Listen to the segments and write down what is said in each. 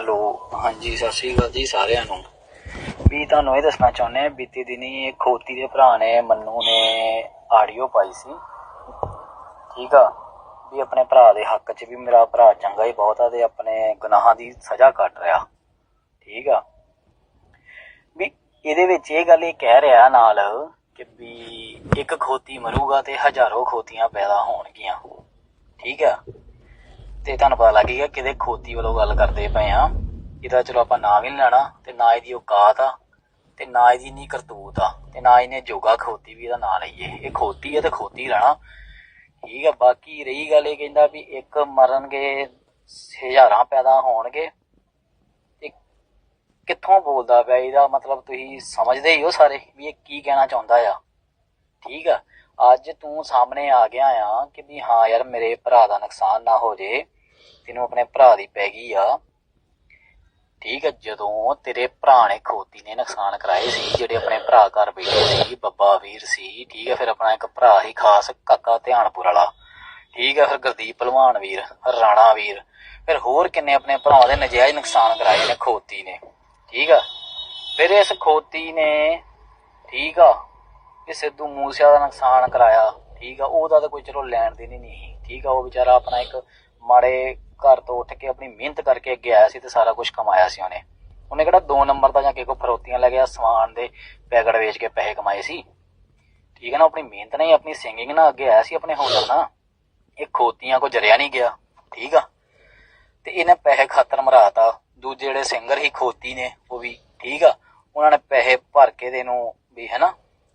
Hello, ਹਾਂਜੀ, ਸਤਿ ਸ਼੍ਰੀ ਅਕਾਲ ਜੀ ਸਾਰਿਆਂ ਨੂੰ। ਵੀ ਤੁਹਾਨੂੰ ਇਹ ਦੱਸਣਾ ਚਾਹੁੰਦੇ ਆ ਬੀਤੀ ਦਿਨੀ ਖੋਤੀ ਦੇ ਭਰਾ ਨੇ ਮੰਨੂ ਨੇ ਆਡੀਓ ਪਾਈ ਸੀ। ਠੀਕ ਆ? ਵੀ ਆਪਣੇ ਭਰਾ ਦੇ ਹੱਕ 'ਚ ਵੀ ਮੇਰਾ ਭਰਾ ਚੰਗਾ ਹੀ ਬਹੁਤ ਆ ਤੇ ਆਪਣੇ ਗੁਨਾਹਾਂ ਦੀ ਸਜ਼ਾ ਕੱਟ ਰਿਹਾ। ਠੀਕ ਆ? ਵੀ ਇਹਦੇ ਵਿੱਚ ਇਹ ਗੱਲ ਇਹ ਕਹਿ ਰਿਹਾ ਨਾਲ ਕਿ ਵੀ ਇੱਕ ਖੋਤੀ ਮਰੂਗਾ ਤੇ ਹਜ਼ਾਰੋਂ ਖੋਤੀਆਂ ਪੈਦਾ ਹੋਣਗੀਆਂ। ਠੀਕ ਆ? ਤੇ ਤੁਹਾਨੂੰ ਪਤਾ ਲੱਗ ਗਿਆ ਕਿਹਦੇ ਖੋਤੀ ਵੱਲੋਂ ਗੱਲ ਕਰਦੇ ਪਏ ਆ। ਇਹਦਾ ਚਲੋ ਆਪਾਂ ਨਾਂ ਵੀ ਨਹੀਂ ਲੈਣਾ, ਤੇ ਨਾ ਇਹਦੀ ਔਕਾਤ ਆ, ਤੇ ਨਾ ਇਹਦੀ ਨੀ ਕਰਤੂਤ ਆ, ਤੇ ਨਾ ਇਹਨੇ ਜੋਗਾ ਖੋਤੀ ਵੀ ਇਹਦਾ ਨਾਂ ਲਈਏ। ਇਹ ਖੋਤੀ ਹੈ ਤੇ ਖੋਤੀ ਰਹਿਣਾ। ਠੀਕ ਆ, ਬਾਕੀ ਰਹੀ ਗੱਲ ਇਹ ਕਹਿੰਦਾ ਵੀ ਇੱਕ ਮਰਨਗੇ, ਹਜ਼ਾਰਾਂ ਪੈਦਾ ਹੋਣਗੇ। ਤੇ ਕਿੱਥੋਂ ਬੋਲਦਾ ਪਿਆ ਇਹਦਾ ਮਤਲਬ ਤੁਸੀਂ ਸਮਝਦੇ ਹੀ ਹੋ ਸਾਰੇ ਵੀ ਇਹ ਕੀ ਕਹਿਣਾ ਚਾਹੁੰਦਾ ਆ। ਠੀਕ ਆ ਅੱਜ ਤੂੰ ਸਾਹਮਣੇ ਆ ਗਿਆ ਆ ਕਿ ਵੀ ਹਾਂ ਯਾਰ ਮੇਰੇ ਭਰਾ ਦਾ ਨੁਕਸਾਨ ਨਾ ਹੋ ਜੇ, ਤੈਨੂੰ ਆਪਣੇ ਭਰਾ ਦੀ ਪੈ ਗਈ ਆ। ਠੀਕ ਆ, ਜਦੋਂ ਤੇਰੇ ਭਰਾ ਨੇ ਖੋਤੀ ਨੇ ਨੁਕਸਾਨ ਕਰਾਏ ਸੀ, ਜਿਹੜੇ ਆਪਣੇ ਭਰਾ ਘਰ ਬੈਠੇ ਸੀ, ਬੱਬਾ ਵੀਰ ਸੀ, ਠੀਕ ਆ, ਫਿਰ ਆਪਣਾ ਇੱਕ ਭਰਾ ਹੀ ਖਾਸ ਕਾਕਾ ਧਿਆਨਪੁਰ ਵਾਲਾ। ਠੀਕ ਆ, ਫਿਰ ਗੁਰਦੀਪ ਭਲਵਾਨ ਵੀਰ ਰਾਣਾ ਵੀਰ, ਫਿਰ ਹੋਰ ਕਿੰਨੇ ਆਪਣੇ ਭਰਾ ਦੇ ਨਜਾਇਜ਼ ਨੁਕਸਾਨ ਕਰਾਏ ਨੇ ਖੋਤੀ ਨੇ। ਠੀਕ ਆ, ਫਿਰ ਇਸ ਖੋਤੀ ਨੇ, ਠੀਕ ਆ ਕਿ ਸਿੱਧੂ ਮੂਸਿਆ ਦਾ ਨੁਕਸਾਨ ਕਰਾਇਆ, ਠੀਕ ਆ, ਉਹਦਾ ਤਾਂ ਕੋਈ ਚਲੋ ਲੈਣ ਦੇਣ ਹੀ ਨਹੀਂ ਠੀਕ ਆ, ਉਹ ਵਿਚਾਰਾ ਆਪਣਾ ਇੱਕ ਮਾੜੇ ਘਰ ਤੋਂ ਉੱਠ ਕੇ ਆਪਣੀ ਮਿਹਨਤ ਕਰਕੇ ਅੱਗੇ ਆਇਆ ਸੀ ਤੇ ਸਾਰਾ ਕੁਝ ਕਮਾਇਆ ਸੀ ਉਹਨੇ। ਉਹਨੇ ਕਿਹੜਾ 2 ਨੰਬਰ ਦਾ ਜਾਂ ਕਿਸੇ ਕੋ ਫਰੋਤੀਆਂ ਲੈ ਗਿਆ, ਸਮਾਨ ਦੇ ਪੈਕਟ ਵੇਚ ਕੇ ਪੈਸੇ ਕਮਾਏ ਸੀ। ਠੀਕ ਹੈ ਨਾ, ਆਪਣੀ ਮਿਹਨਤ ਨਾਲ ਹੀ, ਆਪਣੀ ਸਿੰਗਿੰਗ ਨਾਲ ਅੱਗੇ ਆਇਆ ਸੀ ਆਪਣੇ ਹੋਟਲ ਨਾਲ। ਇਹ ਖੋਤੀਆਂ ਕੋ ਜਰਿਆ ਨਹੀਂ ਗਿਆ, ਠੀਕ ਆ। ਤੇ ਇਹਨੇ ਪੈਸੇ ਖਾਤਰ ਮਰਾਤਾ, ਦੂਜੇ ਜਿਹੜੇ ਸਿੰਗਰ ਹੀ ਖੋਤੀ ਨੇ, ਉਹ ਵੀ, ਠੀਕ ਆ। ਉਹਨਾਂ ਨੇ ਪੈਸੇ ਭਰ ਕੇ ਦੇ ਨੂੰ ਵੀ ਹੈ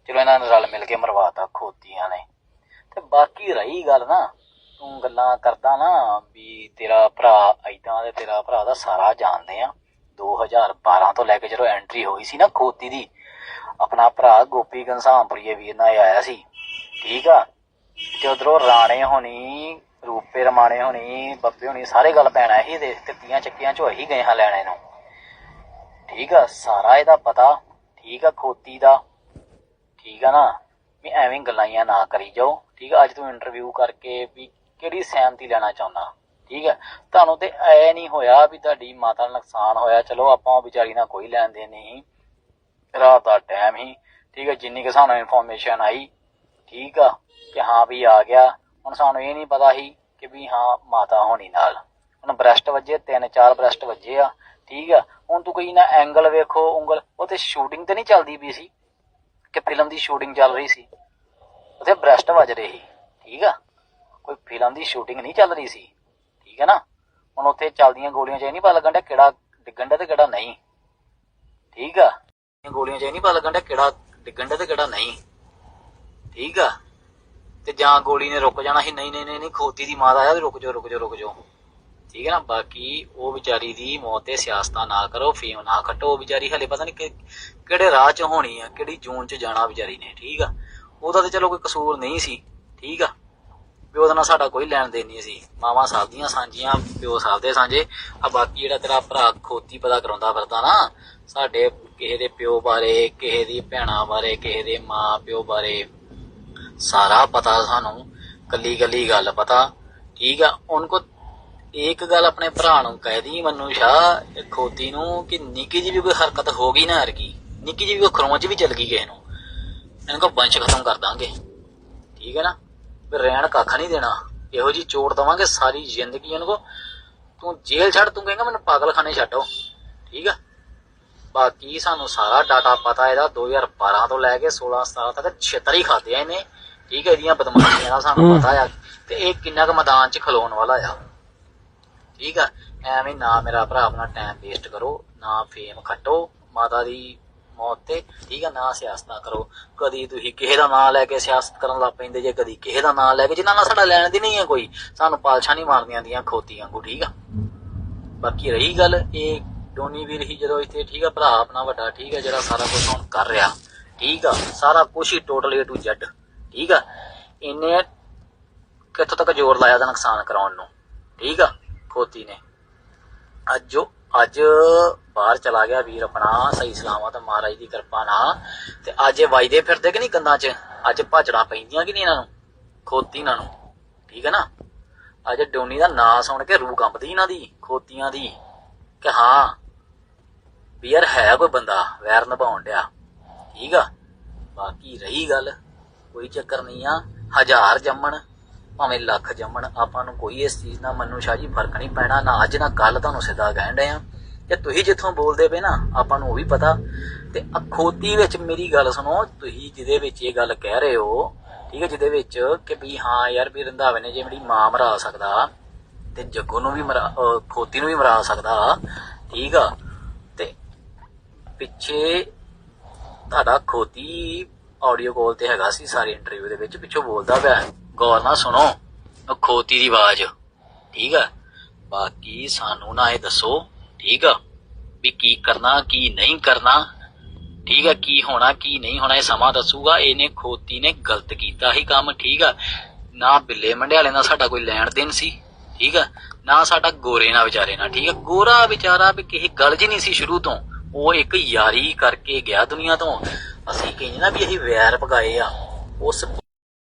ਚਲੋ ਇਹਨਾਂ ਨੇ ਰਲ ਮਿਲ ਕੇ ਮਰਵਾਤਾ ਖੋਤੀਆਂ ਨੇ। ਤੇ ਬਾਕੀ ਰਹੀ ਗੱਲ ਨਾ, ਤੂੰ ਗੱਲਾਂ ਕਰਦਾ ਨਾ ਵੀ ਤੇਰਾ ਭਰਾ ਐਦਾਂ ਤੇ ਤੇਰਾ ਭਰਾ ਦਾ ਸਾਰਾ ਜਾਣਦੇ ਆ। 2012 ਤੋਂ ਲੈ ਕੇ ਜਦੋਂ ਐਂਟਰੀ ਹੋਈ ਸੀ ਨਾ ਖੋਤੀ ਦੀ, ਆਪਣਾ ਭਰਾ ਗੋਪੀ ਗੰਸਾਮਪੁਰੀਏ ਵੀਰ ਨਾਲ ਆਇਆ ਸੀ। ਠੀਕ ਆ? ਤੇ ਉਧਰੋਂ ਰਾਣੇ ਹੋਣੀ, ਰੂਪੇ ਰਮਾਣੇ ਹੋਣੀ, ਬੱਬੇ ਹੋਣੀ ਸਾਰੇ ਗੱਲ ਪੈਣਾ ਹੀ ਦੇ ਤੇ ਤੀਆਂ ਚੱਕੀਆਂ ਚੋਂ ਹੀ ਗਏ ਹਾਂ ਲੈਣੇ ਨੂੰ। ਠੀਕ ਆ? ਸਾਰਾ ਇਹਦਾ ਪਤਾ, ਠੀਕ ਆ, ਖੋਤੀ ਦਾ। ਠੀਕ ਆ ਨਾ? ਵੀ ਐਵੇਂ ਗੱਲਾਂ ਨਾ ਕਰੀ ਜਾਓ, ਠੀਕ ਆ? ਅੱਜ ਤੂੰ ਇੰਟਰਵਿਊ ਕਰਕੇ ਵੀ ਕਿਹੜੀ ਸਹਿਮਤੀ ਲੈਣਾ ਚਾਹੁੰਦਾ? ਠੀਕ ਹੈ ਤੁਹਾਨੂੰ ਤੇ ਐ ਨਹੀਂ ਹੋਇਆ ਵੀ ਤੁਹਾਡੀ ਮਾਤਾ ਨੂੰ ਨੁਕਸਾਨ ਹੋਇਆ, ਚਲੋ ਆਪਾਂ ਉਹ ਵਿਚਾਰੀ ਨਾਲ ਕੋਈ ਲੈਣ ਦੇ ਨਹੀਂ ਰਾਤ ਦਾ ਟਾਈਮ ਹੀ ਠੀਕ ਹੈ ਜਿੰਨੀ ਕਿ ਸਾਨੂੰ ਇਨਫੋਰਮੇਸ਼ਨ ਆਈ, ਠੀਕ ਆ? ਕਿ ਹਾਂ ਵੀ ਆ ਗਿਆ। ਹੁਣ ਸਾਨੂੰ ਇਹ ਨਹੀਂ ਪਤਾ ਸੀ ਕਿ ਵੀ ਹਾਂ, ਮਾਤਾ ਹੋਣੀ ਨਾਲ। ਹੁਣ ਬ੍ਰੈਸਟ ਵੱਜੇ, ਤਿੰਨ ਚਾਰ ਬ੍ਰੈਸਟ ਵੱਜੇ ਆ, ਠੀਕ ਆ? ਹੁਣ ਤੂੰ ਕੋਈ ਨਾ ਐਂਗਲ ਵੇਖੋ, ਉਂਗਲ, ਉਹ ਤੇ ਸ਼ੂਟਿੰਗ ਤੇ ਨਹੀਂ ਚੱਲਦੀ ਪਈ ਸੀ? ਕਿ ਫਿਲਮ ਦੀ ਸ਼ੂਟਿੰਗ ਚੱਲ ਰਹੀ ਸੀ। ਉਹਦੇ ਬ੍ਰੈਸਟ ਵੱਜ ਰਹੇ ਸੀ, ਠੀਕ ਆ? ਕੋਈ ਫਿਲਮ ਦੀ ਸ਼ੂਟਿੰਗ ਨਹੀਂ ਚੱਲ ਰਹੀ ਸੀ, ਠੀਕ ਹੈ ਨਾ? ਹੁਣ ਉੱਥੇ ਚੱਲਦੀਆਂ ਗੋਲੀਆਂ 'ਚ ਇਹ ਨਹੀਂ ਪਤਾ ਲੱਗਣ ਡਿਆ ਕਿਹੜਾ ਡਿੱਗਣ ਡਿਆ ਤੇ ਕਿਹੜਾ ਨਹੀਂ, ਠੀਕ ਆ? ਇਹ ਗੋਲੀਆਂ 'ਚ ਇਹ ਨਹੀਂ ਪਤਾ ਲੱਗਣ ਡਿਆ ਕਿਹੜਾ ਡਿੱਗਣ ਡਿਆ ਤੇ ਕਿਹੜਾ ਨਹੀਂ, ਠੀਕ ਆ? ਤੇ ਜਾਂ ਗੋਲੀ ਨੇ ਰੁਕ ਜਾਣਾ ਸੀ, ਨਹੀਂ ਨਹੀਂ ਨਹੀਂ ਖੋਤੀ ਦੀ ਮਾਂ ਦਾ ਆਇਆ ਰੁਕ ਜਾਓ ਰੁਕ ਜਾਓ ਰੁਕ ਜਾਓ। ਠੀਕ ਹੈ ਨਾ, ਬਾਕੀ ਉਹ ਵਿਚਾਰੀ ਦੀ ਮੌਤ ਤੇ ਸਿਆਸਤਾਂ ਨਾ ਕਰੋ ਫੇਮ ਨਾ ਖੱਟੋ, ਉਹ ਵਿਚਾਰੀ ਹਲੇ ਪਤਾ ਨਹੀਂ ਕਿਹੜੇ ਰਾਹ 'ਚ ਹੋਣੀ ਆ, ਕਿਹੜੀ ਜੂਨ 'ਚ ਜਾਣਾ ਵਿਚਾਰੀ ਨੇ, ਠੀਕ ਆ। ਉਹਦਾ ਤੇ ਚਲੋ ਕੋਈ ਕਸੂਰ ਨਹੀਂ ਸੀ, ਠੀਕ ਆ। ਵੀ ਉਹਦੇ ਨਾਲ ਸਾਡਾ ਕੋਈ ਲੈਣ ਦੇਣ ਨਹੀਂ ਸੀ। ਮਾਵਾਂ ਸਾਹਿਬ ਦੀਆਂ ਸਾਂਝੀਆਂ, ਪਿਓ ਸਾਹਿਬ ਦੇ ਸਾਂਝੇ। ਆ ਬਾਕੀ ਜਿਹੜਾ ਤੇਰਾ ਭਰਾ ਖੋਤੀ ਪਤਾ ਕਰਾਉਂਦਾ ਫਿਰਦਾ ਨਾ, ਸਾਡੇ ਕਿਸੇ ਦੇ ਪਿਓ ਬਾਰੇ, ਕਿਸੇ ਦੀ ਭੈਣਾਂ ਬਾਰੇ, ਕਿਸੇ ਦੇ ਮਾਂ ਪਿਓ ਬਾਰੇ ਸਾਰਾ ਪਤਾ ਸਾਨੂੰ ਕੱਲੀ ਕੱਲੀ ਗੱਲ ਪਤਾ, ਠੀਕ ਆ। ਉਹਨਾਂ ਕੋ ਇੱਕ ਗੱਲ ਆਪਣੇ ਭਰਾ ਨੂੰ ਕਹਿ ਦੀ ਮਨੂ ਸ਼ਾਹ ਖੋਤੀ ਨੂੰ ਕਿ ਨਿੱਕੀ ਜੀ ਵੀ ਕੋਈ ਹਰਕਤ ਹੋ ਗਈ ਨਾ ਹਰਕੀ ਨਿੱਕੀ ਜੀ ਵੀ ਕੋਈ ਖਰੋਂਚ ਵੀ ਚੱਲ ਗਈ ਕਿਸੇ ਨੂੰ। ਇਹਨਾਂ ਕੋ ਬੰਸ਼ ਖਤਮ ਕਰ ਦਾਂਗੇ। ਠੀਕ ਹੈ ਨਾ? ਫਿਰ ਰਹਿਣ ਕੱਖ ਨਹੀਂ ਦੇਣਾ। ਇਹੋ ਜੀ ਚੋੜ ਦਵਾਂਗੇ ਸਾਰੀ ਜ਼ਿੰਦਗੀ ਇਹਨਾਂ ਕੋ ਤੂੰ ਜੇਲ੍ਹ ਛੱਡ ਤੂੰ ਕਹੇਗਾ ਮੈਨੂੰ ਪਾਗਲਖਾਨੇ ਛੱਡੋ। ਠੀਕ ਆ? ਬਾਕੀ ਸਾਨੂੰ ਸਾਰਾ ਡਾਟਾ ਪਤਾ ਇਹਦਾ 2012 ਤੋਂ ਲੈ ਕੇ 16 17 ਤੱਕ 76 ਹੀ ਖਾਦੇ ਆ ਇਹਨੇ। ਠੀਕ ਹੈ ਇਹਦੀਆਂ ਬਦਮਾਸ਼ੀਆਂ ਦਾ ਸਾਨੂੰ ਪਤਾ ਆ। ਤੇ ਇਹ ਕਿੰਨਾ ਕੁ ਮੈਦਾਨ 'ਚ ਖਲੋਣ ਵਾਲਾ ਆ। ਠੀਕ ਆ? ਐਵੇਂ ਨਾ ਮੇਰਾ ਭਰਾ ਆਪਣਾ ਟਾਈਮ ਵੇਸਟ ਕਰੋ, ਨਾ ਫੇਮ ਖੱਟੋ, ਮਾਤਾ ਦੀ ਮੌਤ ਤੇ, ਠੀਕ ਆ? ਨਾ ਸਿਆਸਤਾਂ ਕਰੋ। ਕਦੀ ਤੁਸੀਂ ਕਿਸੇ ਦਾ ਨਾਂ ਲੈ ਕੇ ਸਿਆਸਤ ਕਰਨ ਲੱਗ ਪੈਂਦੇ ਜੇ, ਕਦੀ ਕਿਸੇ ਦਾ ਨਾਂ ਲੈ ਕੇ, ਜਿਨ੍ਹਾਂ ਨਾਲ ਸਾਡਾ ਲੈਣ ਦੀ ਨਹੀਂ ਹੈ ਕੋਈ। ਸਾਨੂੰ ਪਾਲਸ਼ਾਂ ਨਹੀਂ ਮਾਰਦੀਆਂ ਦੀਆਂ ਖੋਤੀਆਂ ਕੋ ਠੀਕ ਆ? ਬਾਕੀ ਰਹੀ ਗੱਲ ਇਹ, ਡੋਨੀ ਵੀਰ ਹੀ ਜਦੋਂ ਇੱਥੇ, ਠੀਕ ਆ? ਭਰਾ ਆਪਣਾ ਵੱਡਾ, ਠੀਕ ਆ? ਜਿਹੜਾ ਸਾਰਾ ਕੁਝ ਹੁਣ ਕਰ ਰਿਹਾ, ਠੀਕ ਆ? ਸਾਰਾ ਕੁਝ ਹੀ ਟੋਟਲ ਏ ਟੂ ਜ਼ੈਡ ਠੀਕ ਆ? ਇਹਨੇ ਕਿੱਥੋਂ ਤੱਕ ਜ਼ੋਰ ਲਾਇਆ ਦਾ ਨੁਕਸਾਨ ਕਰਾਉਣ ਨੂੰ, ਠੀਕ ਆ? ਖੋਤੀ ਨੇ। ਅੱਜ ਜੋ ਅੱਜ ਬਾਹਰ ਚਲਾ ਗਿਆ ਵੀਰ ਆਪਣਾ, ਸਹੀ ਸਲਾਮਤ, ਮਹਾਰਾਜ ਦੀ ਕਿਰਪਾ ਨਾਲ। ਤੇ ਅੱਜ ਇਹ ਵਜਦੇ ਫਿਰਦੇ ਕਿ ਨਹੀਂ ਕੰਨਾਂ 'ਚ? ਅੱਜ ਭਾਜੜਾ ਪੈਂਦੀਆਂ ਕਿ ਨਹੀਂ ਇਹਨਾਂ ਨੂੰ? ਖੋਤੀ ਇਹਨਾਂ ਨੂੰ। ਠੀਕ ਹੈ ਨਾ? ਅੱਜ ਡੋਨੀ ਦਾ ਨਾਂ ਸੁਣ ਕੇ ਰੂਹ ਕੰਬਦੀ ਇਹਨਾਂ ਦੀ, ਖੋਤੀਆਂ ਦੀ। ਕਿ ਹਾਂ, ਵੀ ਯਾਰ ਹੈ ਕੋਈ ਬੰਦਾ, ਵੈਰ ਨਿਭਾਉਣ ਡਿਆ। ਠੀਕ ਆ? ਬਾਕੀ ਰਹੀ ਗੱਲ, ਕੋਈ ਚੱਕਰ ਨਹੀਂ ਆ। ਹਜ਼ਾਰ ਜੰਮਣ। ਭਾਵੇਂ ਲੱਖ ਜੰਮਣ, ਆਪਾਂ ਨੂੰ ਕੋਈ ਇਸ ਚੀਜ਼ ਦਾ ਮੰਨੂ ਸ਼ਾਹ ਜੀ ਫ਼ਰਕ ਨਹੀਂ ਪੈਣਾ, ਨਾ ਅੱਜ ਨਾ ਕੱਲ ਤੁਹਾਨੂੰ ਸਿੱਧਾ ਕਹਿਣ ਡਏ ਆ। ਤੇ ਤੁਸੀਂ ਜਿੱਥੋਂ ਬੋਲਦੇ ਪਏ ਨਾ, ਆਪਾਂ ਨੂੰ ਉਹ ਵੀ ਪਤਾ। ਤੇ ਅਖੋਤੀ ਵਿੱਚ ਮੇਰੀ ਗੱਲ ਸੁਣੋ, ਤੁਸੀਂ ਜਿਹਦੇ ਵਿੱਚ ਇਹ ਗੱਲ ਕਹਿ ਰਹੇ ਹੋ, ਠੀਕ ਹੈ, ਜਿਹਦੇ ਵਿੱਚ ਕਿ ਵੀ ਹਾਂ ਯਾਰ ਵੀ ਰੰਧਾਵੇ ਨੇ ਜੇ ਮੇਰੀ ਮਾਂ ਮਰਾ ਸਕਦਾ, ਤੇ ਜੱਗੋ ਨੂੰ ਵੀ ਮਰਾ ਖੋਤੀ ਨੂੰ ਵੀ ਮਰਾ ਸਕਦਾ, ਠੀਕ ਆ। ਤੇ ਪਿੱਛੇ ਤੁਹਾਡਾ ਖੋਤੀ ਆਡੀਓ ਕਾਲ ਤੇ ਹੈਗਾ ਸੀ, ਸਾਰੀ ਇੰਟਰਵਿਊ ਦੇ ਵਿੱਚ, ਪਿੱਛੋਂ ਬੋਲਦਾ ਪਿਆ। ਗੌਰ ਨਾਲ ਸੁਣੋ ਉਹ ਖੋਤੀ ਦੀ ਆਵਾਜ਼। ਠੀਕ ਆ? ਬਾਕੀ ਸਾਨੂੰ ਨਾ ਇਹ ਦੱਸੋ, ਠੀਕ ਆ? ਵੀ ਕੀ ਕਰਨਾ, ਕੀ ਨਹੀਂ ਕਰਨਾ? ਠੀਕ ਆ? ਕੀ ਹੋਣਾ, ਕੀ ਨਹੀਂ ਹੋਣਾ, ਇਹ ਸਮਾਂ ਦੱਸੂਗਾ। ਇਹਨੇ ਖੋਤੀ ਨੇ ਗਲਤ ਕੀਤਾ ਹੀ ਕੰਮ, ਠੀਕ ਆ? ਨਾ ਬਿੱਲੇ ਮੰਡਿਆਲੇ ਨਾਲ ਸਾਡਾ ਕੋਈ ਲੈਣ ਦੇਣ ਸੀ, ਠੀਕ ਆ? ਨਾ ਸਾਡਾ ਗੋਰੇ ਨਾਲ ਵਿਚਾਰੇ ਨਾਲ, ਠੀਕ ਆ? ਗੋਰਾ ਵਿਚਾਰਾ ਵੀ ਕਿਸੇ ਗੱਲ 'ਚ ਨਹੀਂ ਸੀ ਸ਼ੁਰੂ ਤੋਂ। ਉਹ ਇੱਕ ਯਾਰੀ ਕਰਕੇ ਗਿਆ ਦੁਨੀਆ ਤੋਂ। ਅਸੀਂ ਕਹਿੰਦੇ ਨਾ ਵੀ ਅਸੀਂ ਵੈਰ ਪਗਾਏ ਆ। ਉਸ